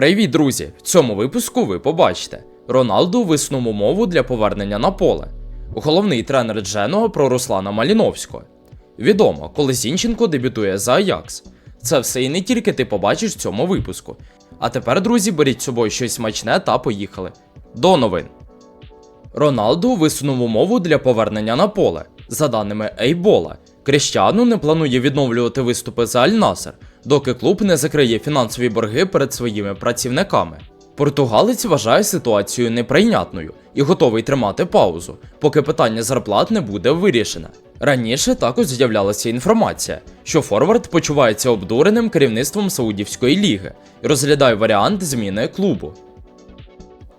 Привіт, друзі! В цьому випуску ви побачите: Роналду виснув умову для повернення на поле. Головний тренер Дженого про Руслана Маліновського. Відомо, коли Зінченко дебютує за Аякс. Це все і не тільки ти побачиш в цьому випуску. А тепер, друзі, беріть з собою щось смачне та поїхали. До новин. Роналду висунув умову для повернення на поле. За даними Ейбола, Крещану не планує відновлювати виступи за Аль-Насер, доки клуб не закриє фінансові борги перед своїми працівниками. Португалець вважає ситуацію неприйнятною і готовий тримати паузу, поки питання зарплат не буде вирішене. Раніше також з'являлася інформація, що Форвард почувається обдуреним керівництвом Саудівської ліги і розглядає варіант зміни клубу.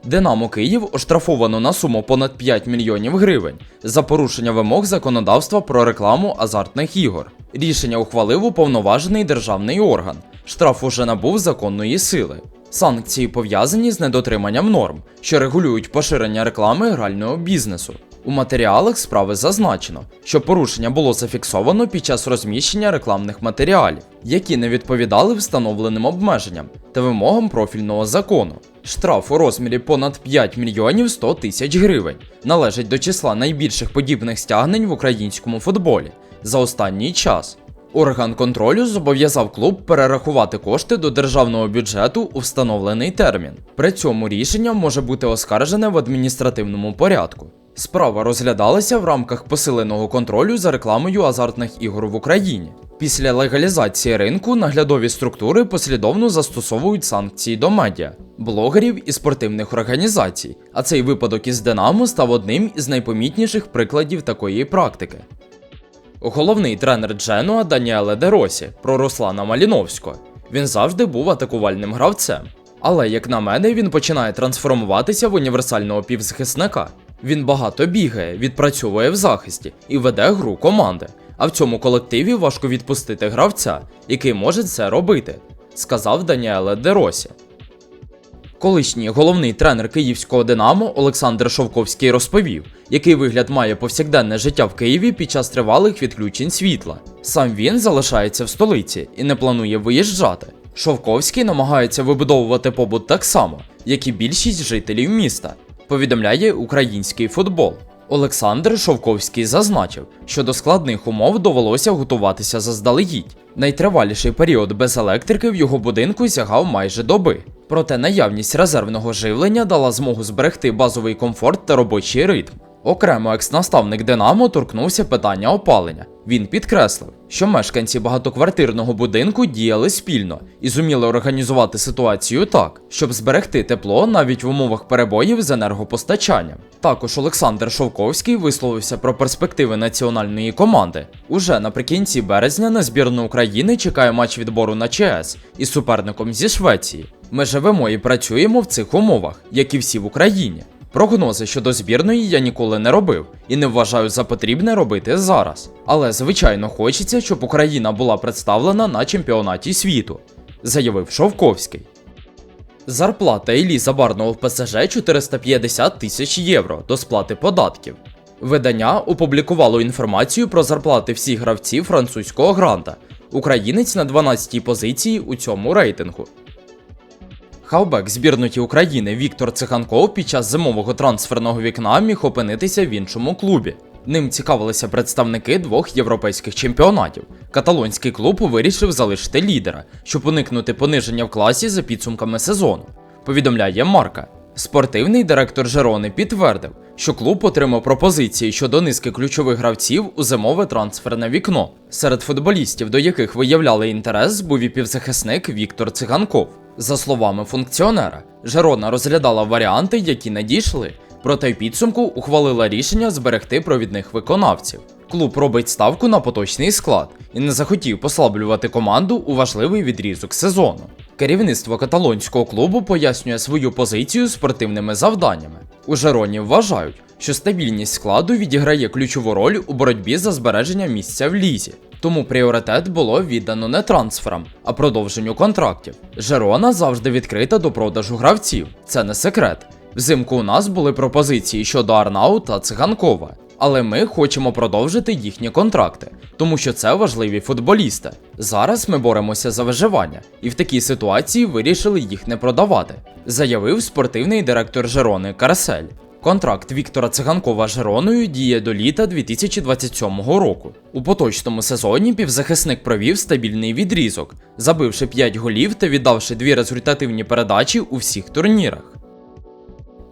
Динамо Київ оштрафовано на суму понад 5 мільйонів гривень за порушення вимог законодавства про рекламу азартних ігор. Рішення ухвалив уповноважений державний орган. Штраф уже набув законної сили. Санкції пов'язані з недотриманням норм, що регулюють поширення реклами грального бізнесу. У матеріалах справи зазначено, що порушення було зафіксовано під час розміщення рекламних матеріалів, які не відповідали встановленим обмеженням та вимогам профільного закону. Штраф у розмірі понад 5 мільйонів 100 тисяч гривень належить до числа найбільших подібних стягнень в українському футболі за останній час. Орган контролю зобов'язав клуб перерахувати кошти до державного бюджету у встановлений термін. При цьому рішення може бути оскаржене в адміністративному порядку. Справа розглядалася в рамках посиленого контролю за рекламою азартних ігор в Україні. Після легалізації ринку наглядові структури послідовно застосовують санкції до медіа, блогерів і спортивних організацій. А цей випадок із Динамо став одним із найпомітніших прикладів такої практики. Головний тренер Дженуа Даніеле Деросі про Руслана Маліновського. Він завжди був атакувальним гравцем. Але, як на мене, він починає трансформуватися в універсального півзахисника. Він багато бігає, відпрацьовує в захисті і веде гру команди. А в цьому колективі важко відпустити гравця, який може це робити, сказав Даніеле Деросі. Колишній головний тренер київського Динамо Олександр Шовковський розповів, який вигляд має повсякденне життя в Києві під час тривалих відключень світла. Сам він залишається в столиці і не планує виїжджати. Шовковський намагається вибудовувати побут так само, як і більшість жителів міста, повідомляє український футбол. Олександр Шовковський зазначив, що до складних умов довелося готуватися заздалегідь. Найтриваліший період без електрики в його будинку сягав майже доби. Проте наявність резервного живлення дала змогу зберегти базовий комфорт та робочий ритм. Окремо екс-наставник Динамо торкнувся питання опалення. Він підкреслив, що мешканці багатоквартирного будинку діяли спільно і зуміли організувати ситуацію так, щоб зберегти тепло навіть в умовах перебоїв з енергопостачанням. Також Олександр Шовковський висловився про перспективи національної команди. Уже наприкінці березня на збірну України чекає матч відбору на ЧС із суперником зі Швеції. Ми живемо і працюємо в цих умовах, як і всі в Україні. Прогнози щодо збірної я ніколи не робив і не вважаю за потрібне робити зараз. Але звичайно хочеться, щоб Україна була представлена на чемпіонаті світу, заявив Шовковський. Зарплата Іллі Забарного в ПСЖ 450 тисяч євро до сплати податків. Видання опублікувало інформацію про зарплати всіх гравців французького гранта. Українець на 12-й позиції у цьому рейтингу. Хавбек збірної України Віктор Циханков під час зимового трансферного вікна міг опинитися в іншому клубі. Ним цікавилися представники двох європейських чемпіонатів. Каталонський клуб вирішив залишити лідера, щоб уникнути пониження в класі за підсумками сезону. Повідомляє Марка. Спортивний директор Жерони підтвердив, що клуб отримав пропозиції щодо низки ключових гравців у зимове трансферне вікно. Серед футболістів, до яких виявляли інтерес, був і півзахисник Віктор Циганков. За словами функціонера, Жерона розглядала варіанти, які надійшли, проте в підсумку ухвалила рішення зберегти провідних виконавців. Клуб робить ставку на поточний склад і не захотів послаблювати команду у важливий відрізок сезону. Керівництво каталонського клубу пояснює свою позицію спортивними завданнями. У Жероні вважають, що стабільність складу відіграє ключову роль у боротьбі за збереження місця в лізі. Тому пріоритет було віддано не трансферам, а продовженню контрактів. Жерона завжди відкрита до продажу гравців, це не секрет. Взимку у нас були пропозиції щодо Арнау та Циганкова, Але ми хочемо продовжити їхні контракти, тому що це важливі футболісти. Зараз ми боремося за виживання, і в такій ситуації вирішили їх не продавати, заявив спортивний директор Жерони Карасель. Контракт Віктора Циганкова з Жероною діє до літа 2027 року. У поточному сезоні півзахисник провів стабільний відрізок, забивши 5 голів та віддавши дві результативні передачі у всіх турнірах.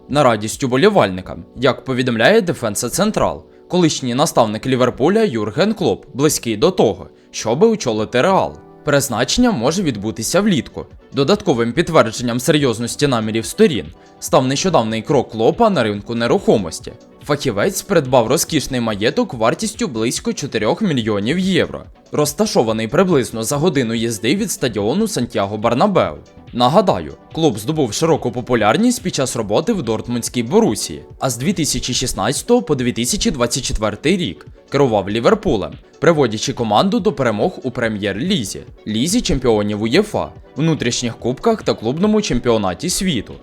На радість уболівальникам, як повідомляє Дефенса Централ, колишній наставник Ліверпуля Юрген Клоп близький до того, щоби очолити Реал. Призначення може відбутися влітку. Додатковим підтвердженням серйозності намірів сторін став нещодавний крок Клопа на ринку нерухомості. Фахівець придбав розкішний маєток вартістю близько 4 мільйонів євро, розташований приблизно за годину їзди від стадіону Сантьяго Барнабеу. Нагадаю, клуб здобув широку популярність під час роботи в Дортмундській Борусії, а з 2016 по 2024 рік керував Ліверпулем, приводячи команду до перемог у прем'єр-лізі, лізі чемпіонів УЄФА, внутрішніх кубках та клубному чемпіонаті світу.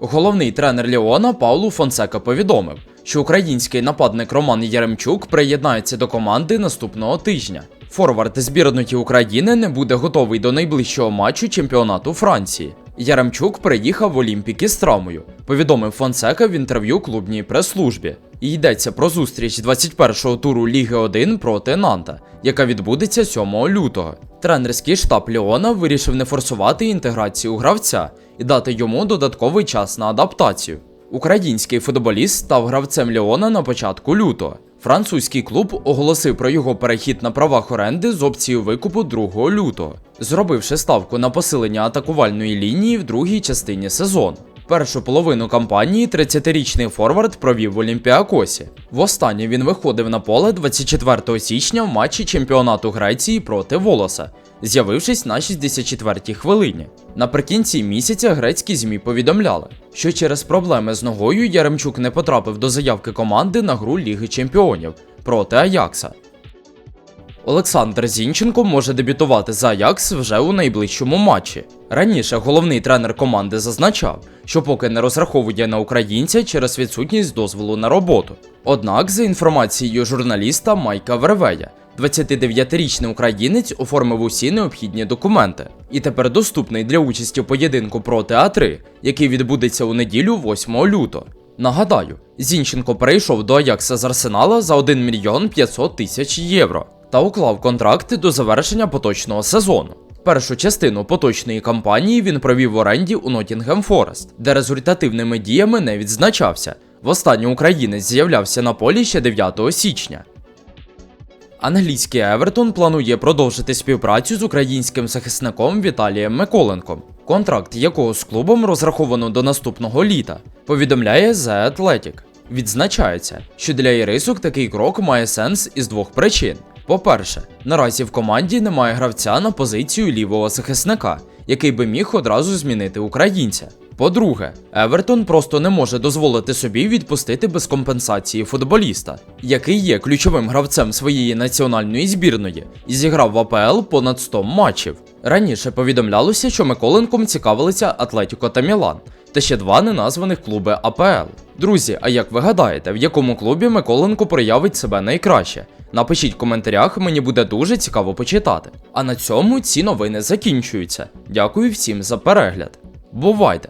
Головний тренер Ліона Паулу Фонсека повідомив, що український нападник Роман Яремчук приєднається до команди наступного тижня. Форвард збірної України не буде готовий до найближчого матчу чемпіонату Франції. Яремчук приїхав в Олімпіки з травмою, повідомив Фонсека в інтерв'ю клубній прес-службі. І йдеться про зустріч 21-го туру Ліги 1 проти Нанта, яка відбудеться 7 лютого. Тренерський штаб Ліона вирішив не форсувати інтеграцію гравця і дати йому додатковий час на адаптацію. Український футболіст став гравцем Ліона на початку лютого. Французький клуб оголосив про його перехід на правах оренди з опцією викупу 2 лютого, зробивши ставку на посилення атакувальної лінії в другій частині сезону. Першу половину кампанії 30-річний форвард провів в Олімпіакосі. Востаннє він виходив на поле 24 січня в матчі чемпіонату Греції проти Волоса, з'явившись на 64-й хвилині. Наприкінці місяця грецькі ЗМІ повідомляли, що через проблеми з ногою Яремчук не потрапив до заявки команди на гру Ліги Чемпіонів проти Аякса. Олександр Зінченко може дебютувати за Аякс вже у найближчому матчі. Раніше головний тренер команди зазначав, що поки не розраховує на українця через відсутність дозволу на роботу. Однак, за інформацією журналіста Майка Вервея, 29-річний українець оформив усі необхідні документи і тепер доступний для участі в поєдинку проти А3, який відбудеться у неділю 8 лютого. Нагадаю, Зінченко перейшов до Аякса з Арсенала за 1 мільйон 500 тисяч євро та уклав контракти до завершення поточного сезону. Першу частину поточної кампанії він провів в оренді у Нотінгем Форест, де результативними діями не відзначався. Востаннє українець з'являвся на полі ще 9 січня. Англійський Евертон планує продовжити співпрацю з українським захисником Віталієм Миколенком, контракт якого з клубом розраховано до наступного літа, повідомляє The Athletic. Відзначається, що для ірисок такий крок має сенс із двох причин. По-перше, наразі в команді немає гравця на позицію лівого захисника, який би міг одразу змінити українця. По-друге, Евертон просто не може дозволити собі відпустити без компенсації футболіста, який є ключовим гравцем своєї національної збірної і зіграв в АПЛ понад 100 матчів. Раніше повідомлялося, що Миколенком цікавилися Атлетіко та Мілан, та ще два неназваних клуби АПЛ. Друзі, а як ви гадаєте, в якому клубі Миколенко проявить себе найкраще? Напишіть в коментарях, мені буде дуже цікаво почитати. А на цьому ці новини закінчуються. Дякую всім за перегляд. Бувайте!